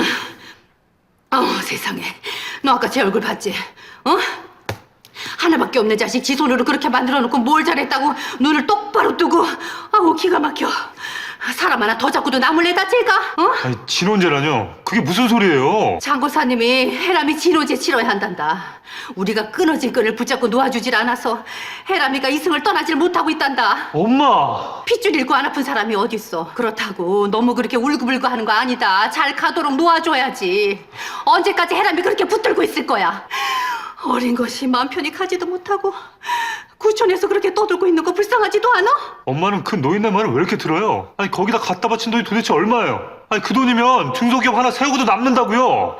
어 세상에 너 아까 제 얼굴 봤지? 어? 하나밖에 없는 자식 지 손으로 그렇게 만들어 놓고 뭘 잘했다고 눈을 똑바로 뜨고 아우 기가 막혀 사람 하나 더 잡고도 나물래다 쟤가 어? 아니 진혼제라뇨? 그게 무슨 소리예요? 장고사님이 해람이 진호제 치러야 한단다 우리가 끊어진 끈을 붙잡고 놓아주질 않아서 해람이가 이승을 떠나질 못하고 있단다 엄마! 핏줄 잃고 안 아픈 사람이 어딨어 그렇다고 너무 그렇게 울고불고 하는 거 아니다 잘 가도록 놓아줘야지 언제까지 해람이 그렇게 붙들고 있을 거야 어린 것이 마음 편히 가지도 못하고 구천에서 그렇게 떠들고 있는 거 불쌍하지도 않아? 엄마는 그 노인네 말을 왜 이렇게 들어요? 아니 거기다 갖다 바친 돈이 도대체 얼마예요? 아니 그 돈이면 중소기업 하나 세우고도 남는다고요.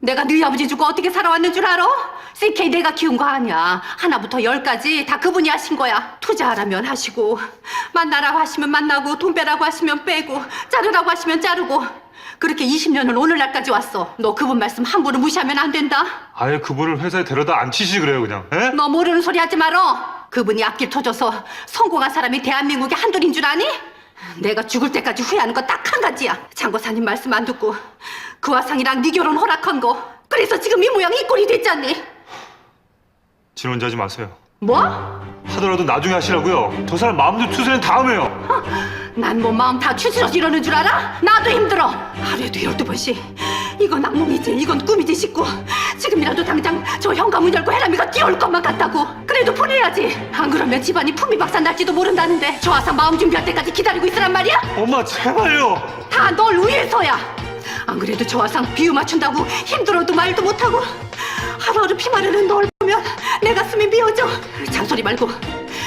내가 너희 아버지 주고 어떻게 살아왔는 줄 알아? CK 내가 키운 거 아니야. 하나부터 열까지 다 그분이 하신 거야. 투자하라면 하시고, 만나라고 하시면 만나고, 돈 빼라고 하시면 빼고, 자르라고 하시면 자르고. 그렇게 20년을 오늘날까지 왔어. 너 그분 말씀 함부로 무시하면 안 된다. 아예 그분을 회사에 데려다 앉히시 그래요 그냥. 에? 너 모르는 소리 하지 말어. 그분이 앞길 터져서 성공한 사람이 대한민국에 한둘인 줄 아니? 내가 죽을 때까지 후회하는 거 딱 한 가지야. 장고사님 말씀 안 듣고 그 화상이랑 네 결혼 허락한 거. 그래서 지금 이 모양 이 꼴이 됐잖니. 진혼자지 마세요. 뭐? 하더라도 나중에 하시라고요. 저 사람 마음도 추스는 다음에요. 난 뭐 마음 다 추스러서 이러는 줄 알아? 나도 힘들어. 하루에도 열두 번씩. 이건 악몽이지, 이건 꿈이지 싶고 지금이라도 당장 저 현관문 열고 해람이가 뛰어올 것만 같다고. 그래도 보내야지. 안 그러면 집안이 품위박산 날지도 모른다는데 저 화상 마음 준비할 때까지 기다리고 있으란 말이야? 엄마 제발요. 다 널 위해서야. 안 그래도 저 화상 비유 맞춘다고 힘들어도 말도 못하고 하루하루 피 마르는 널 보면 내 가슴이 미어져. 잔소리 말고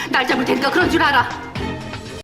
날 잡을 테니까 그런 줄 알아.